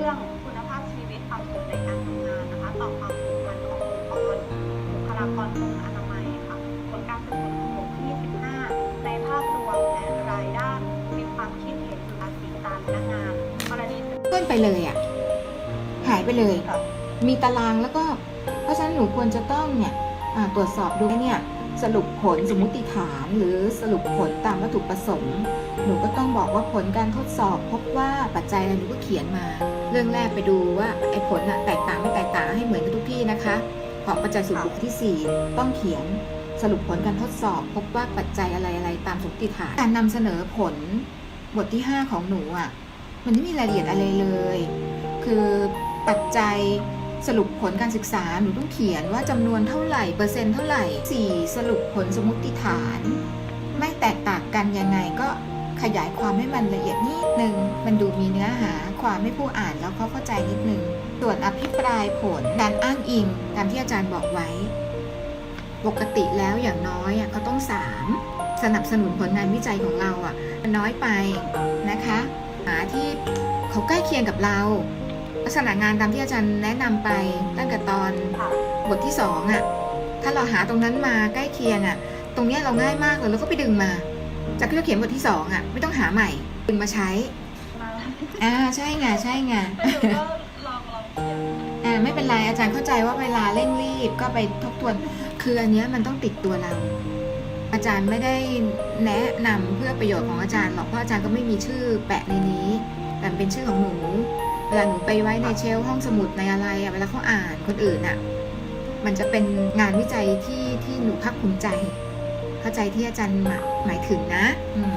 รื่องคุณภาพชีวิตความสุขในการทำงานนะคะต่อความผูกพันขององค์กรบุคลากรกรมอนามัยค่ะผลการสืบสวนของผมที่15ในภาพรวมและรายด้านมีความคิดเห็นจุฬาสีตามพนักงานกรณีเพื่อนไปเลยอะ่ะหายไปเลยค่ะมีตารางแล้วก็ เพราะฉะนั้นหนูควรจะต้องเนี่ยอ่าตรวจสอบดูเนี่ย สรุปผลสมมติฐาน หรือสรุปผลตามวัตถุประสงค์ หนูก็ต้องบอกว่าผลการทดสอบ พบว่าปัจจัยอะไรหนูก็เขียนมา เรื่องแรกไปดูว่าไอ้ผลอะแตกต่างไม่แตกต่างให้เหมือนกับทุกที่นะคะของปัจจัยสูตรบุคที่ 4 ต้องเขียนสรุปผลการทดสอบ พบว่าปัจจัยอะไรอะไรตามสมมติฐานการนำเสนอผลบทที่ 5 ของหนูอะมันไม่มีรายละเอียดอะไรเลย คือปัจจัย สรุปผลการศึกษาหนูต้องเขียนว่าจำนวนเท่าไหร่เปอร์เซ็นต์เท่าไหร่ 4 สรุปผลสมมติฐาน ไม่แตกต่างกันยังไงก็ขยายความให้มันละเอียดนิดนึง มันดูมีเนื้อหาความให้ผู้อ่านแล้วเขาเข้าใจนิดนึง ส่วนอภิปรายผลการอ้างอิงตามที่อาจารย์บอกไว้ ปกติแล้วอย่างน้อยเขาต้อง 3 สนับสนุนผลงานวิจัยของเราอะน้อยไปนะคะ หาที่เขาใกล้เคียงกับเรา ลักษณะงานตามที่อาจารย์แนะนำไปตั้งแต่ตอนค่ะบทที่สองอะถ้าเราหาตรงนั้นมาใกล้เคียงอะ ตรงเนี้ยเราง่ายมากเลยแล้วก็ไปดึงมา จากที่เราเขียนบทที่สองอะ ไม่ต้องหาใหม่ดึงมาใช้มาอ่าใช่ไงใช่ไงหนูก็ลองลองเขียนอ่าไม่เป็นไรอาจารย์เข้าใจว่าเวลาเร่งรีบก็ไปทบทวน คืออันเนี้ยมันต้องติดตัวเรา อาจารย์ไม่ได้แนะนำเพื่อประโยชน์ของอาจารย์หรอกเพราะอาจารย์ก็ไม่มีชื่อแปะในนี้ แต่มันเป็นชื่อของหนู เวลาหนูไปไว้ในเชลห้องสมุดในอะไรอะเวลาเขาอ่านคนอื่นอะมันจะเป็นงานวิจัยที่ที่หนูภาคภูมิใจ เข้าใจที่อาจารย์หมายหมายถึงนะ อืม